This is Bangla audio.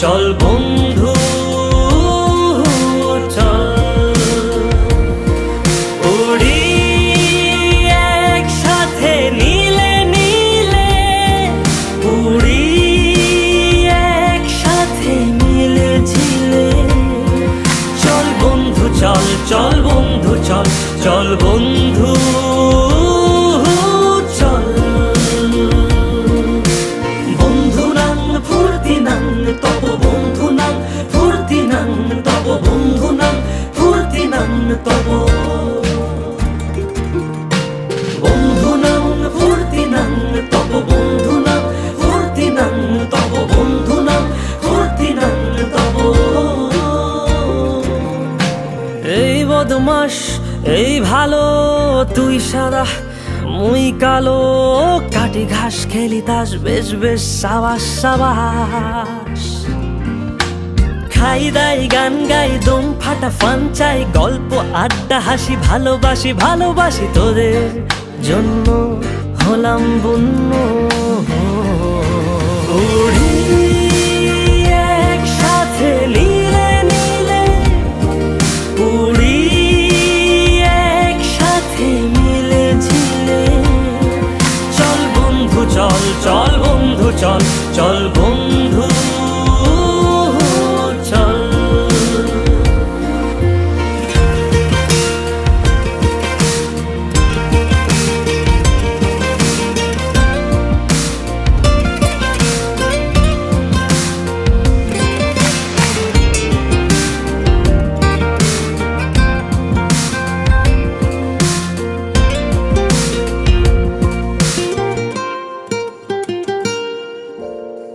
চল বন্ধু, চল। উড়ি একসাথে, নীলে নীলে, উড়ি মিলে চল বন্ধু, চল চল বন্ধু, চল চল বন্ধু। তব বন্ধু নাং ফুর্তি নাং তব বন্ধু নাং ফুর্তি নাং তব বন্ধু নাং ফুর্তি নাং তব। এই বদমাস, এই ভালো, তুই সাদা, মুই কালো, কাটি ঘাস খেলি তাস, বেশ বেশ সাবাস সাবাস। খাই দাই, গান গাই, দম ফাটা, ফান চাই, গল্প, আড্ডা, হাসি, ভালোবাসি ভালোবাসি তোদের জন্য হলাম বন্য